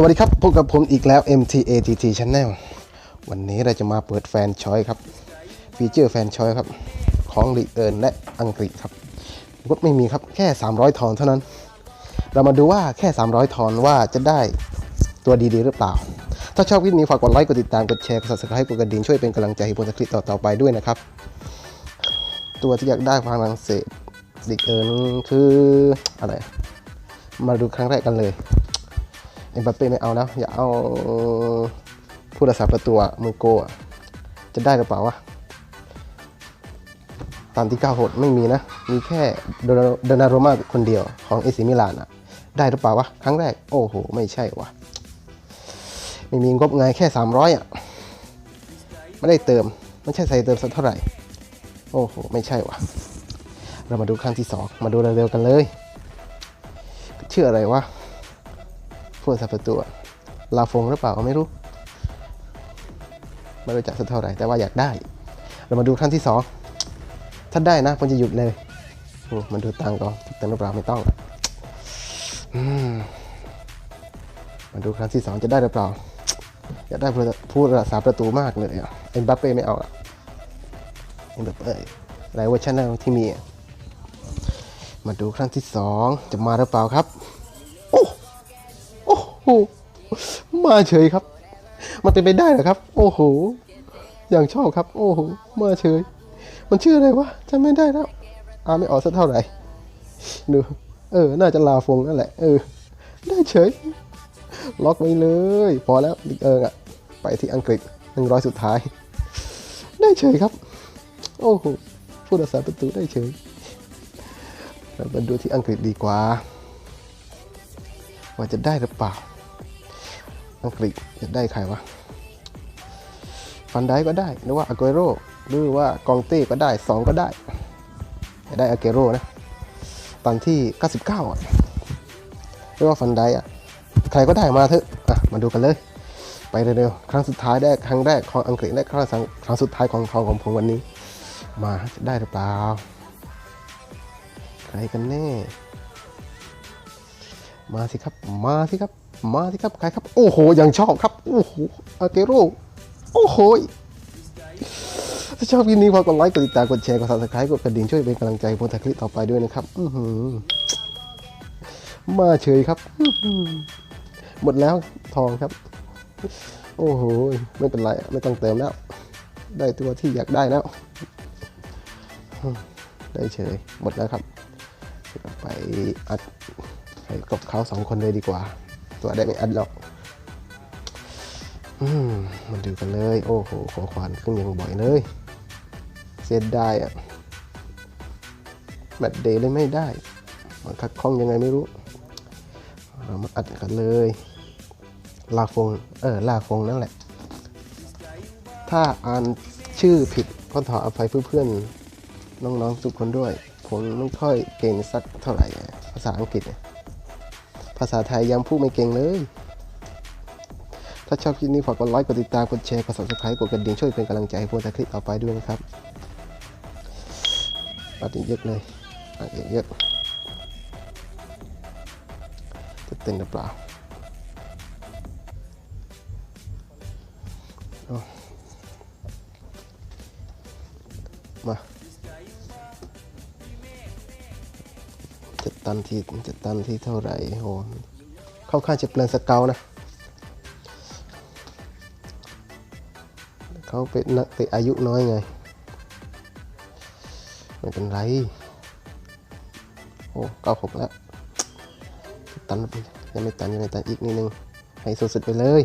สวัสดีครับพบกับผมอีกแล้ว MTATT Channel วันนี้เราจะมาเปิดแฟนชอยครับ ฟีเจอร์แฟนชอยครับ ของลีกเอิร์นและอังกฤษครับงบไม่มีครับแค่ 300 ทอนเท่านั้น เรามาดูว่าแค่ 300 ทอนว่าจะได้ตัวดีๆ หรือเปล่า ถ้าชอบคลิปนี้ฝากกดไลค์กดติดตามกดแชร์กด subscribe กดกระดิ่งช่วยเป็นกำลังใจให้ผมทำคลิปต่อๆไปด้วยนะครับ ตัวที่อยากได้ฝรั่งเศสลีกเอิร์นคืออะไร มาดูครั้งแรกกันเลย เอ็มบัปเป้ไม่เอาแล้ว อย่าเอาผู้รักษาประตูอะมูโกะจะได้หรือเปล่าวะตามที่9โหดไม่มีนะ มีแค่โดนาโดนาโรมาคนเดียวของเอซิมิลานอะได้หรือเปล่าวะ ครั้งแรก โอ้โห ไม่ใช่วะไม่มีงบไงแค่ 300อะไม่ได้เติม ไม่ใช่ใส่เติมสักเท่าไหร่ โอ้โห ไม่ใช่วะเรามาดูครั้งที่ 2 มาดูเร็วๆกันเลย ชื่ออะไรวะ ผู้สับประตูอะลาฟงหรือเปล่าก็ไม่รู้ไม่รู้จักสักเท่าไหร่แต่ว่าอยากได้ เรามาดูครั้งที่สองถ้าได้นะผมจะหยุดเลยมันดูตังก่อนต็มหรือเปล่าไม่ต้องมาดูครั้งที่สองจะได้หรือเปล่า อยากได้ผู้ผู้รักษาประตูมากเลยอะเอ็มบัปเป้ไม่เอาอะเอ็มบัปเป้หลายเวอร์ชันนะที่มี มาดูครั้งที่สองจะมาหรือเปล่าครับ มาเฉยครับ มันเป็นไปได้เหรอครับ โอ้โห อย่างชอบครับ โอ้โห มาเฉย มันชื่ออะไรวะจำไม่ได้แล้วอ่าไม่ออกสักเท่าไหร่ ดู เออ น่าจะลาฟงนั่นแหละ เออ ได้เฉย ล็อกไว้เลย พอแล้วลิเอิงอะไปที่อังกฤษหนึ่งร้อยสุดท้าย ได้เฉยครับ โอ้โหผู้รักษาประตูได้เฉยเรามาดูที่อังกฤษดีกว่า ว่าจะได้หรือเปล่า อังกฤษจะได้ใครวะฟันได้ก็ได้หรือว่าอาเกโรหรือว่ากองเต้ก็ได้ 2 ก็ได้จะได้อาเกโรนะ ตอนที่ 99อะหรือว่าฟันได้อะใครก็ได้มาเถอะอะมาดูกันเลย ไปเร็วๆครั้งสุดท้ายได้ครั้งแรกของอังกฤษและครั้งครั้งสุดท้ายของของของผมวันนี้ มาจะได้หรือเปล่าใครกันแน่ มาสิครับ มาสิครับ มาสิครับใครครับ โอ้โหยังชอบครับ โอ้โหอาเกโรโอ้โหถ้าชอบคลิปนี้ฝากกดไลค์กดติดตามกดแชร์กด subscribe กดกระดิ่งช่วยเป็นกำลังใจผมถ่ายคลิปต่อไปด้วยนะครับอืมาเฉยครับอื้อหือหมดแล้วทองครับ โอ้โห ไม่เป็นไร ไม่ต้องเติมแล้ว ได้ตัวที่อยากได้แล้ว ได้เฉย หมดแล้วครับ ไปอัดไปกับเขาสองคนเลยดีกว่า ตัวได้ไม่อัดหรอก อืมมาดูกันเลย โอ้โห ขอขวัญขึ้นยังบ่อยเลย เสียดายอะแบตเดย์เลยไม่ได้ มันคัดข้องยังไงไม่รู้ เรามาอัดกันเลย ลาฟง เออ ลาฟงนั่นแหละ ถ้าอ่านชื่อผิดก็ขออภัยเพื่อนๆน้องๆทุกคนด้วย ผมไม่ค่อยเก่งสักเท่าไหร่ ภาษาอังกฤษเนี่ย ภาษาไทยยังพูดไม่เก่งเลย ถ้าชอบคลิปนี้ฝากกดไลค์ กดติดตาม กดแชร์ กด subscribe กดกระดิ่งช่วยเป็นกำลังใจให้ผมทำคลิปต่อไปด้วยนะครับปัดเยอะเลยปัดเยอะจะเต็มหรือเปล่า จะตันที่จะตันที่เท่าไหร่โหเข้าข้างจะเปลือนสเกลนะเขาเป็นนักเตะอายุน้อยไง ไม่เป็นไร โอ้เก้าหกแล้ว ตันไปยังไม่ตันยังไม่ตันอีกนิดนึง ให้สุดๆไปเลย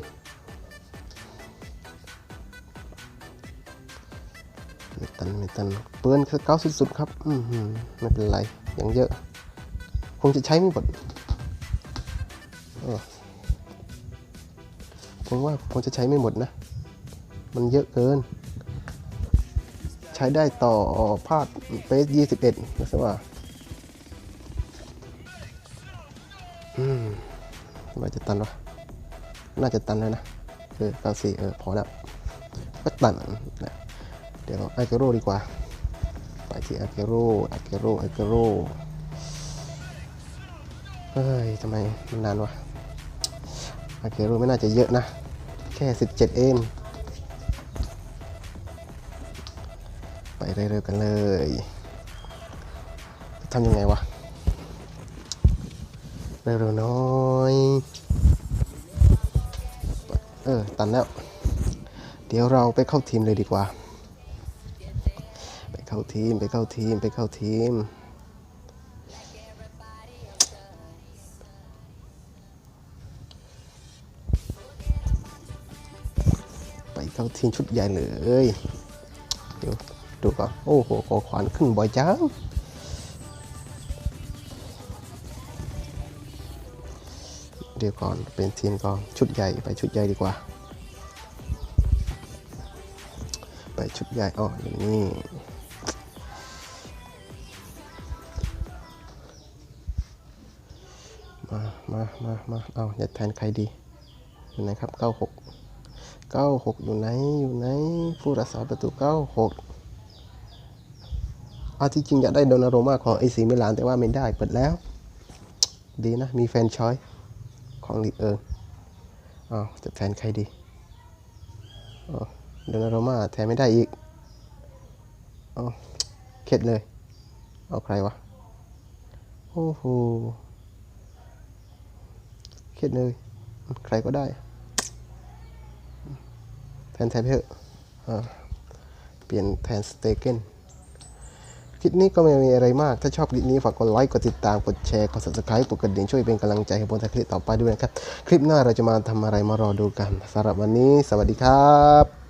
ไม่ตันไม่ตันเปื้อนเก้าสุดๆครับ อือหือไม่เป็นไร ยังเยอะ คงจะใช้ไม่หมดผมว่าคงจะใช้ไม่หมดนะ มันเยอะเกิน ใช้ได้ต่อพาดเฟสยี่สิบเอ็ดนะสิว่าอืมว่าจะตันวะน่าจะตันแล้วนะเออเก้าสี่เออพอแล้วก็ตันนะเดี๋ยวไอเกโรดีกว่า ไปที่ไอเกโรไอเกโรไอเกโร เฮ้ยทำไมมันนานวะอาเกโร่ไม่น่าจะเยอะนะ แค่ 17 เองไปเร็วๆกันเลยทำยังไงวะ เร็วๆหน้อย เออ ตันแล้ว เดี๋ยวเราไปเข้าทีมเลยดีกว่า ไปเข้าทีม ไปเข้าทีม ไปเข้าทีม เข้าทีมชุดใหญ่เลยเดี๋ยวดูก่อนโอ้โหขอขวานขึ้นบ่อยจังเดี๋ยวก่อนเป็นทีมก่อนชุดใหญ่ไปชุดใหญ่ดีกว่า ไปชุดใหญ่อ๋ออย่างนี้มามามามาเอาจะแทนใครดีอยู่ไหนครับ 96 96อยู่ไหน อยู่ไหน ผู้รักษาประตู96อาที่จริงอยากได้โดนาโรมาของไอซีมิลาน แต่ว่าไม่ได้เปิดแล้ว ดีนะ มีแฟนชอยของลีเอิงอ้าวจะแทนใครดีโดนาโรมาแทนไม่ได้อีกอ๋อเข็ดเลย เอาใครวะ โอ้โห เข็ดเลย ใครก็ได้ แทนแทนไปเถอะเปลี่ยนแทนสเตเกนคลิปนี้ก็ไม่มีอะไรมาก ถ้าชอบคลิปนี้ฝากกดไลค์ กดติดตาม กดแชร์ กด subscribe กดกระดิ่งช่วยเป็นกำลังใจให้ผมทำคลิปต่อไปด้วยนะครับ คลิปหน้าเราจะมาทำอะไรมารอดูกันสำหรับวันนี้ สวัสดีครับ